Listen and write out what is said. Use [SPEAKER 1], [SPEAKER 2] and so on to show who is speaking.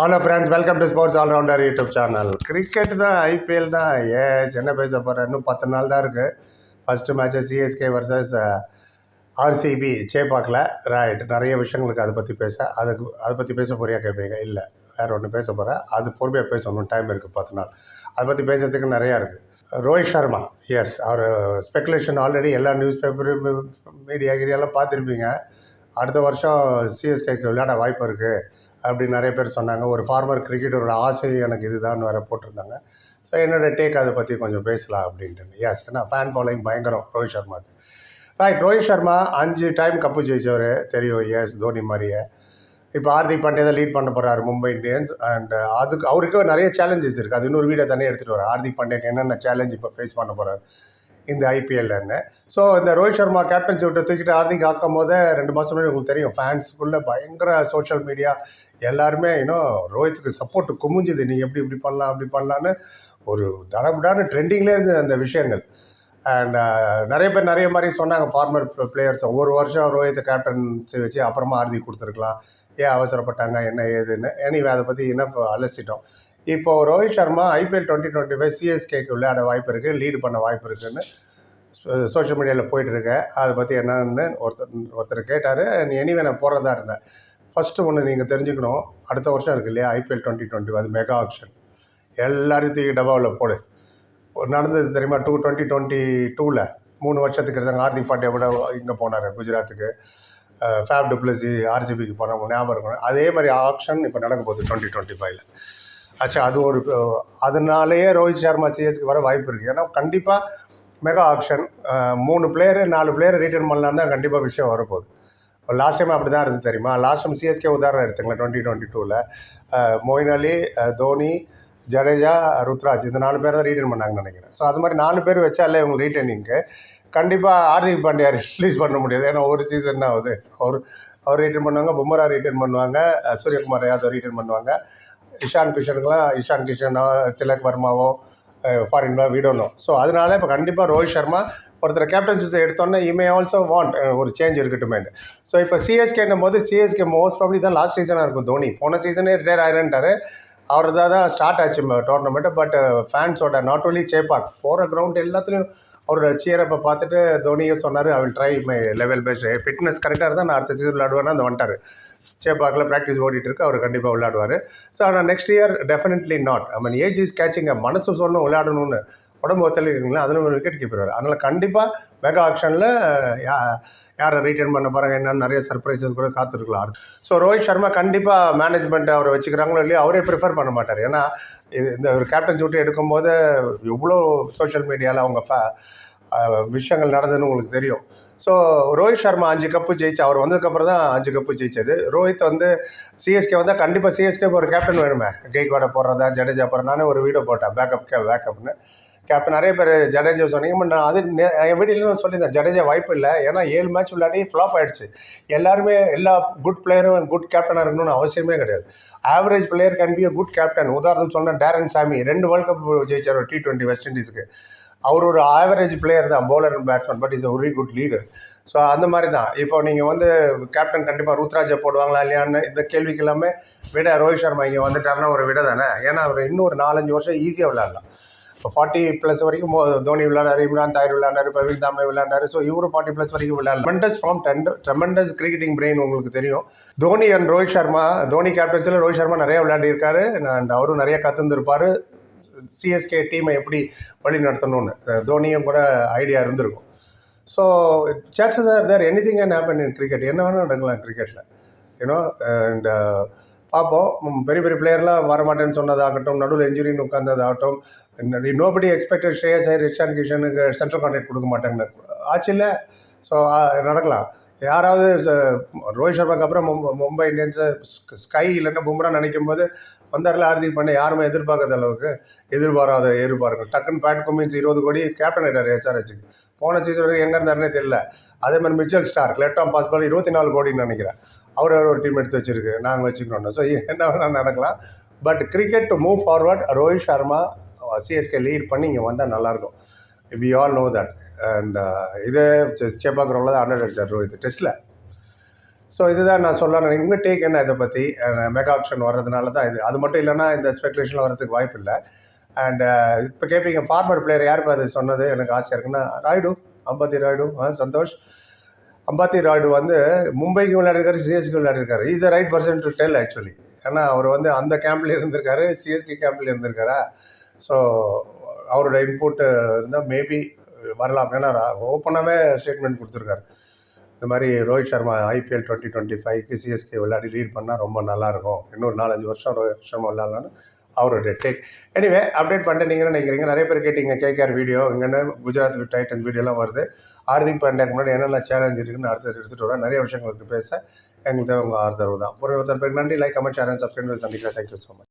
[SPEAKER 1] Hello friends welcome to sports allrounder YouTube channel cricket தான் IPL தான். ஏஸ் என்ன பேச போகிறேன் இன்னும் பத்து நாள் தான் இருக்குது first match CSK versus RCB சேப்பாக்கில். Right நிறைய விஷயங்களுக்கு அதை பற்றி பேச. அதுக்கு அதை பற்றி பேச போறியா கேட்பீங்க? இல்லை. வேறு ஒன்று பேச போகிறேன் அது பொறுமையாக பேசணும். டைம் இருக்குது பத்து நாள். அதை பற்றி பேசுறதுக்கு நிறையா இருக்குது ரோஹித் சர்மா எஸ் அவர் ஸ்பெகுலேஷன் ஆல்ரெடி எல்லா நியூஸ் பேப்பரு மீடியா கீடியாலாம் பார்த்துருப்பீங்க. அடுத்த வருஷம் சிஎஸ்கேக்கு விளையாட வாய்ப்பு இருக்குது அப்படின்னு நிறைய பேர் சொன்னாங்க. ஒரு ஃபார்மர் கிரிக்கெட்டரோட ஆசை எனக்கு இதுதான் வேறு போட்டிருந்தாங்க. ஸோ என்னோட டேக் அதை பற்றி கொஞ்சம் பேசலாம் அப்படின்ட்டு எஸ் ஏன்னா ஃபேன் ஃபாலோயிங் பயங்கரம். ரோஹித் சர்மாக்கு ரைட் ரோஹித் சர்மா அஞ்சு டைம் கப்பு ஜெயிச்சவர். தெரியும் எஸ் தோனி மாதிரியே. இப்போ ஹார்திக் பாண்டியா தான் லீட் பண்ண போகிறாரு மும்பை இந்தியன்ஸ். அண்ட் அதுக்கு அவருக்கு நிறைய சேலஞ்சஸ் இருக்குது அது இன்னொரு வீடியோ தானே எடுத்துகிட்டு வர ஹார்திக் பாண்டியாக்கு என்னென்ன சேலஞ்ச் இப்போ ஃபேஸ் பண்ண போகிறார் இந்த ஐபிஎல்லுன்னு ஸோ இந்த ரோஹித் சர்மா கேப்டன்சி விட்டு தூக்கிட்டு ஹார்திக் ஆக்கும் போது ரெண்டு மாதம் முன்னாடி உங்களுக்கு தெரியும் ஃபேன்ஸுக்குள்ளே பயங்கர சோஷியல் மீடியா எல்லாருமே இன்னும் ரோஹித்துக்கு சப்போர்ட் குமிஞ்சுது. நீ எப்படி இப்படி பண்ணலாம் அப்படி பண்ணலான்னு ஒரு தடபுடான ட்ரெண்டிங்லேயே இருந்தது அந்த விஷயங்கள். அண்ட் uh, நிறைய பேர் நிறைய மாதிரி சொன்னாங்க ஃபார்மர் பிளேயர்ஸ் ஒரு வருஷம் ரோஹித் கேப்டன்சி வச்சு அப்புறமா ஹார்திக் கொடுத்துருக்கலாம். ஏன் அவசரப்பட்டாங்க என்ன ஏதுன்னு. எனிவே அதை பற்றி என்ன இப்போ அலசிட்டோம். இப்போ Rohit Sharma IPL twenty twenty five சிஎஸ்கேக்கு விளையாட வாய்ப்பு இருக்குது லீடு பண்ண வாய்ப்பு இருக்குதுன்னு சோஷியல் மீடியாவில் போயிட்டுருக்கேன் அதை பற்றி என்னன்னு ஒருத்தர் ஒருத்தர் கேட்டார். எனிவே நான் போகிறதா இருந்தேன். ஃபஸ்ட்டு ஒன்று நீங்கள் தெரிஞ்சுக்கணும். அடுத்த வருஷம் இருக்கு இல்லையா? ஐபிஎல் டுவெண்ட்டி டுவெண்ட்டி அது மெகா ஆக்ஷன் எல்லாரையும் தூக்கி டபாவில் போடு. நடந்தது தெரியுமா? டூ டுவெண்ட்டி டுவெண்ட்டி டூவில் மூணு வருஷத்துக்கு இருந்தாங்க ஹார்திக் பாண்டியா கூட இங்கே போனார் குஜராத்துக்கு. ஃபேப் டுப்ளசி ஆர்ஜிபிக்கு போனவங்க ஞாபகம் இருக்கணும் அதே மாதிரி ஆக்ஷன் இப்போ நடக்க போகுது டுவெண்ட்டி டுவெண்ட்டி ஃபைவ்ல ஆச்சா அது ஒரு அதனாலேயே ரோஹித் சர்மா சிஎஸ்க்கு வர வாய்ப்பு இருக்குது ஏன்னா கண்டிப்பாக மெகா ஆக்ஷன் மூணு பிளேயரு நாலு பிளேயர் ரிட்டர்ன் பண்ணலாம் தான் கண்டிப்பாக விஷயம் வரப்போகுது. லாஸ்ட் டைம் அப்படி தான் இருந்து தெரியுமா? லாஸ்ட் டைம் சிஎஸ்கே உதாரணம் எடுத்துங்களேன் டுவெண்ட்டி டுவெண்ட்டி டூவில் மொயின் அலி தோனி ஜடேஜா ருத்ராஜ் இந்த நாலு பேர் தான் ரீட்டைன் பண்ணாங்கன்னு நினைக்கிறேன். ஸோ அது மாதிரி நாலு பேர் வச்சாலே இவங்க ரீட்டைனிங்க்கு கண்டிப்பாக ஹார்திக் பாண்டியா ரிலீஸ் பண்ண முடியாது. ஏன்னா ஒரு சீசன் தான் ஆகுது அவர் அவர் ரீட்டைன் பண்ணுவாங்க பும்ரா ரீட்டைன் பண்ணுவாங்க சூரியகுமார் யாதவ் ரீட்டைன் பண்ணுவாங்க. இஷான் கிஷனுக்குலாம் இஷான் கிஷனோ திலக் வர்மாவோ ஃபாரின் விடணும் ஸோ அதனால இப்போ கண்டிப்பாக ரோஹித் சர்மா ஒருத்தர் கேப்டன்ஷிப் எடுத்தோன்னே இமே ஆல்சோ வாண்ட் ஒரு சேஞ்ச் இருக்கட்டுமேண்டு ஸோ இப்போ சிஎஸ்கேன்னும் போது சிஎஸ்கே மோஸ்ட் ப்ராப்ளி தான் லாஸ்ட் சீசனாக இருக்கும் தோனி. போன சீசனே ரிட்டையர் ஆயிரன்ட்டார் அவர் தான் தான் ஸ்டார்ட் ஆச்சு டோர்னமெண்ட்டு பட் ஃபேன்ஸோட uh, நாட் ஓன்லி சேப்பாக் போகிற கிரவுண்ட் எல்லாத்துலேயும் அவரோட சியரப்பை பார்த்துட்டு தோனியே சொன்னார் I will try my level best fitness கரெக்டாக இருந்தால் நான் அடுத்த சீசன் விளையாடுவேன்னா அந்த வந்துட்டார். சேப்பாக்கில் ப்ராக்டிஸ் ஓடிட்டு இருக்கு அவர் கண்டிப்பாக விளையாடுவார். ஸோ ஆனால் next year definitely not I mean age is catching மனசு சொல்லணும் விளையாடணும்னு. உடம்பு ஒத்துழைக்குங்களா அதில் ஒரு விக்கெட் கீப்பர் அதனால் கண்டிப்பாக மெகா ஆக்ஷனில் யாரை ரீட்டைன் பண்ண போகிறாங்க என்னன்னு நிறைய சர்ப்ரைசஸ் கூட காத்திருக்கலாம். ஸோ ரோஹித் சர்மா கண்டிப்பாக மேனேஜ்மெண்ட் அவரை வச்சுக்கிறாங்களோ இல்லையோ அவரே ப்ரிஃபர் பண்ண மாட்டார். ஏன்னா இது இந்த ஒரு கேப்டன் விட்டு எடுக்கும்போது எவ்வளோ சோஷியல் மீடியாவில் அவங்க ஃப விஷயங்கள் நடந்ததுன்னு உங்களுக்கு தெரியும். ஸோ ரோஹித் சர்மா அஞ்சு கப்பு ஜெயிச்சு அவர் வந்ததுக்கப்புறம் தான் அஞ்சு கப்பு ஜெயிச்சது. ரோஹித் வந்து சிஎஸ்கே வந்தால் கண்டிப்பாக சிஎஸ்கே ஒரு கேப்டன் வேணுமே. கெய்க்வாட போடுறதா ஜடேஜா போடுறதானே ஒரு வீடியோ போட்டேன். பேக்கப் கே பேக்கப்னு கேப்டன் நிறைய பேர் ஜடேஜா சொன்னீங்க. பட் நான் அது என் வீட்டிலும் சொல்லியிருந்தேன் ஜடேஜா வாய்ப்பு இல்லை. ஏன்னா ஏழு மேட்ச் விளையாடி ஃப்ளாப் ஆகிடுச்சு எல்லாருமே எல்லா குட் பிளேயரும் குட் கேப்டனாக இருக்கணும்னு அவசியமே கிடையாது. Average player can be a good captain உதாரணத்துக்கு சொன்னால் டேரன் சாமி ரெண்டு வேர்ல்ட் கப் ஜெயிச்சார் டி டுவெண்ட்டி வெஸ்ட் இண்டீஸுக்கு அவர் ஒரு ஆவரேஜ் பிளேயர் தான் bowler and batsman but is a very good leader so அந்த மாதிரி தான். இப்போ நீங்கள் வந்து கேப்டன் கண்டிப்பாக ருத்ராஜை போடுவாங்களா இல்லையான்னு இந்த கேள்விக்கு எல்லாமே விட ரோஹித் சர்மா இங்கே வந்துட்டாருன்னா ஒரு விட தானே? ஏன்னா அவர் இன்னும் ஒரு நாலஞ்சு வருஷம் ஈஸியாக விளையாடலாம். இப்போ ஃபார்ட்டி ப்ளஸ் வரைக்கும் தோனி விளையாடாரு இம்ரான் தாயர் விளையாண்டாரு பிரவீன் தாமே விளையாண்டாரு ஸோ இவரும் ஃபார்ட்டி ப்ளஸ் வரைக்கும் விளையாடலாம் tremendous form tend tremendous cricketing brain உங்களுக்கு தெரியும். தோனி அண்ட் ரோஹித் சர்மா தோனி கேப்டன்ஸில் ரோஹித் சர்மா நிறைய விளையாடிருக்காரு அண்ட் அவரும் நிறைய கற்றுந்துருப்பார் சிஎஸ்கே டீமை எப்படி வழி நடத்தணும்னு தோனியும் கூட ஐடியா இருந்திருக்கும். So chances are there anything can happen in cricket என்ன வேணால் நடக்கலாம் கிரிக்கெட்டில் யூனோ அண்ட் பார்ப்போம். பெரிய பெரிய பிளேயர்லாம் வரமாட்டேன்னு சொன்னதாகட்டும் நடுவில் இன்ஜுரின்னு உட்காந்ததாகட்டும் நோபடி எக்ஸ்பெக்டட் ஸ்ரேயஸ் ஐயர் ரிஷான் கிஷனுக்கு சென்ட்ரல் கான்ட்ராக்ட் கொடுக்க மாட்டாங்க ஆச்சு இல்லை? ஸோ நடக்கலாம். யாராவது ரோஹித் சர்மாக்கு அப்புறம் மும்பை மும்பை இந்தியன்ஸை ஸ்கை இல்லைன்னா பும்ரா நினைக்கும் போது வந்தார்ல ஹார்திக் பண்ண யாருமே எதிர்பார்க்காத அளவுக்கு எதிர்பாராத எதிர்பார்க்கும் டக்குன்னு பேட் குமின்ஸ் இருபது கோடி கேப்டன் ஆகிட்டார் எஸ்ஆர்ஹெச்சுக்கு போன சீசன் வரைக்கும் எங்கே இருந்தாருன்னே தெரியல. அதே மாதிரி மிச்சல் ஸ்டார் லெஃப்ட் ஆம் இருபத்தி நாலு கோடின்னு நினைக்கிறேன். அவர் ஒரு டீம் எடுத்து வச்சிருக்கு நாங்கள் வச்சுக்கணும் ஸோ என்ன வேணால் நடக்கலாம். But cricket to move forward Rohit Sharma CSK lead பண்ணி இங்கே வந்தால் நல்லாயிருக்கும். We all know that and இதே சேப்பா கிரௌண்டில் தான் ஹண்ட்ரட் அடிச்சார் ரோஹித். டெஸ்ட்டில் ஸோ இதுதான் நான் சொல்ல உங்கள் டேக் என்ன இதை பற்றி மெகா ஆப்ஷன் வர்றதுனால தான் இது. அது மட்டும் இல்லைன்னா இந்த ஸ்பெகுலேஷனில் வர்றதுக்கு வாய்ப்பு இல்லை. அண்ட் இப்போ கேட்பீங்க ஃபார்மர் பிளேயர் யார் அது சொன்னது? எனக்கு ஆசையாக இருக்குன்னா ராய்டு அம்பாத்தி ராய்டு ஆ சந்தோஷ். அம்பாத்தி ராய்டு வந்து மும்பைக்கு விளையாடிருக்காரு CSK விளையாடிருக்காரு. Is a right person to tell actually ஏன்னா அவர் வந்து அந்த கேம்பில் இருந்திருக்காரு சிஎஸ்கே கேம்பில் இருந்திருக்காரா? ஸோ அவரோட இன்புட்டு இருந்தால் மேபி வரலாம். ஏன்னா ஓப்பனாகவே ஸ்டேட்மெண்ட் கொடுத்துருக்காரு. இந்த மாதிரி Rohit Sharma IPL twenty twenty ஃபைவ்க்கு சிஎஸ்கே விளையாடி லீட் பண்ணால் ரொம்ப நல்லாயிருக்கும். இன்னொரு நாலஞ்சு வருஷம் ரோஹித் சர்மா விளையாடலான்னு அவருடைய டேக் எனிவே அப்டேட் பண்ணிட்டு நீங்கள் நினைக்கிறீங்க. நிறைய பேர் கேட்டீங்க கேகேஆர் வீடியோ இங்கேன்னு குஜராத் டைட்டன்ஸ் வீடியோலாம் வருது. ஹார்திக் பாண்டியாக்கு முன்னாடி என்னென்ன சேலஞ்ச் இருக்குன்னு அடுத்து எடுத்துகிட்டு வரேன். நிறைய விஷயங்களுக்கு பேச. எங்களுக்கு உங்கள் ஆதரவு தான். ஒரு ஒருத்தர் பேர் நன்றி. Like comment channel and subscribe சந்திக்கிறேன். Thank you so much